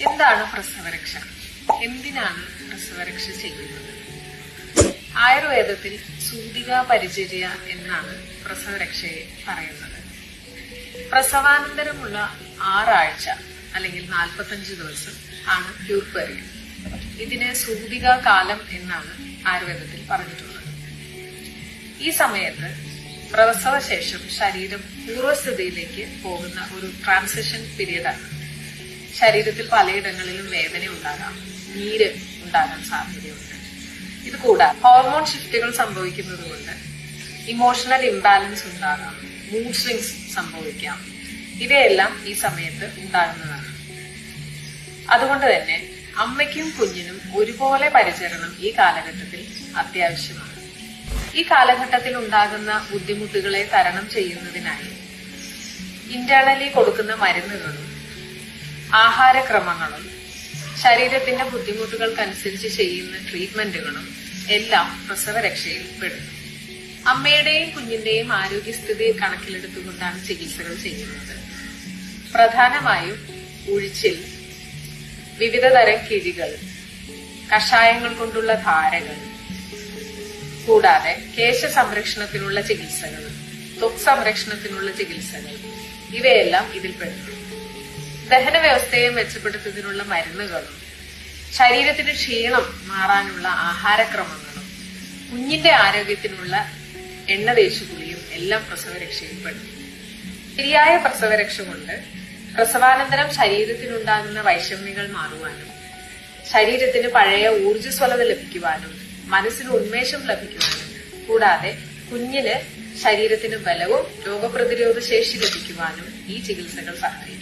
എന്താണ് പ്രസവരക്ഷ? എന്തിനാണ് പ്രസവരക്ഷ ചെയ്യുന്നത്? ആയുർവേദത്തിൽ സൂതിക പരിചര്യ എന്നാണ് പ്രസവരക്ഷയെ പറയുന്നത്. പ്രസവാനന്തരമുള്ള ആറാഴ്ച അല്ലെങ്കിൽ നാൽപ്പത്തഞ്ച് ദിവസം ആണ് പ്യൂർപ്പറിയം ഇതിനെ സൂതിക കാലം എന്നാണ് ആയുർവേദത്തിൽ പറഞ്ഞിട്ടുള്ളത്. ഈ സമയത്ത് പ്രസവശേഷം ശരീരം പൂർവസ്ഥിതിയിലേക്ക് പോകുന്ന ഒരു ട്രാൻസിഷൻ പീരീഡാണ് ശരീരത്തിൽ പലയിടങ്ങളിലും വേദന ഉണ്ടാകാം. നീര് ഉണ്ടാകാൻ സാധ്യതയുണ്ട്. ഇത് കൂടാതെ ഹോർമോൺ ഷിഫ്റ്റുകൾ സംഭവിക്കുന്നത് കൊണ്ട് ഇമോഷണൽ ഇംബാലൻസ് ഉണ്ടാകാം. മൂഡ് സ്വിങ്സ് സംഭവിക്കാം. ഇവയെല്ലാം ഈ സമയത്ത് ഉണ്ടാകുന്നതാണ്. അതുകൊണ്ട് തന്നെ അമ്മയ്ക്കും കുഞ്ഞിനും ഒരുപോലെ പരിചരണം ഈ കാലഘട്ടത്തിൽ അത്യാവശ്യമാണ്. ഈ കാലഘട്ടത്തിൽ ഉണ്ടാകുന്ന ബുദ്ധിമുട്ടുകളെ തരണം ചെയ്യുന്നതിനായി ഇന്റേണലി കൊടുക്കുന്ന മരുന്നുകളും ആഹാരക്രമങ്ങളും ശരീരത്തിന്റെ ബുദ്ധിമുട്ടുകൾക്കനുസരിച്ച് ചെയ്യുന്ന ട്രീറ്റ്മെന്റുകളും എല്ലാം പ്രസവരക്ഷയിൽ പെടുന്നു. അമ്മയുടെയും കുഞ്ഞിന്റെയും ആരോഗ്യസ്ഥിതി കണക്കിലെടുത്തുകൊണ്ടാണ് ചികിത്സകൾ ചെയ്യുന്നത്. പ്രധാനമായും ഉഴിച്ചിൽ വിവിധ തരം കിഴികൾ കഷായങ്ങൾ കൊണ്ടുള്ള ധാരകൾ കൂടാതെ കേശ സംരക്ഷണത്തിനുള്ള ചികിത്സകൾ ത്വക് സംരക്ഷണത്തിനുള്ള ചികിത്സകൾ ഇവയെല്ലാം ഇതിൽപ്പെടുന്നു ദഹന വ്യവസ്ഥയെ മെച്ചപ്പെടുത്തുന്നതിനുള്ള മരുന്നുകളും ശരീരത്തിന്റെ ക്ഷീണം മാറാനുള്ള ആഹാരക്രമങ്ങളും കുഞ്ഞിന്റെ ആരോഗ്യത്തിനുള്ള എണ്ണ തേച്ചുകുളിയും എല്ലാം പ്രസവരക്ഷയിൽപ്പെടുന്നു. ശരിയായ പ്രസവരക്ഷ കൊണ്ട് പ്രസവാനന്തരം ശരീരത്തിനുണ്ടാകുന്ന വൈഷമ്യങ്ങൾ മാറുവാനും ശരീരത്തിന് പഴയ ഊർജസ്വലത ലഭിക്കുവാനും മനസ്സിന് ഉന്മേഷം ലഭിക്കുവാനും കൂടാതെ കുഞ്ഞിന് ശരീരത്തിന് ബലവും രോഗപ്രതിരോധ ശേഷി ലഭിക്കുവാനും ഈ ചികിത്സകൾ സഹായിക്കും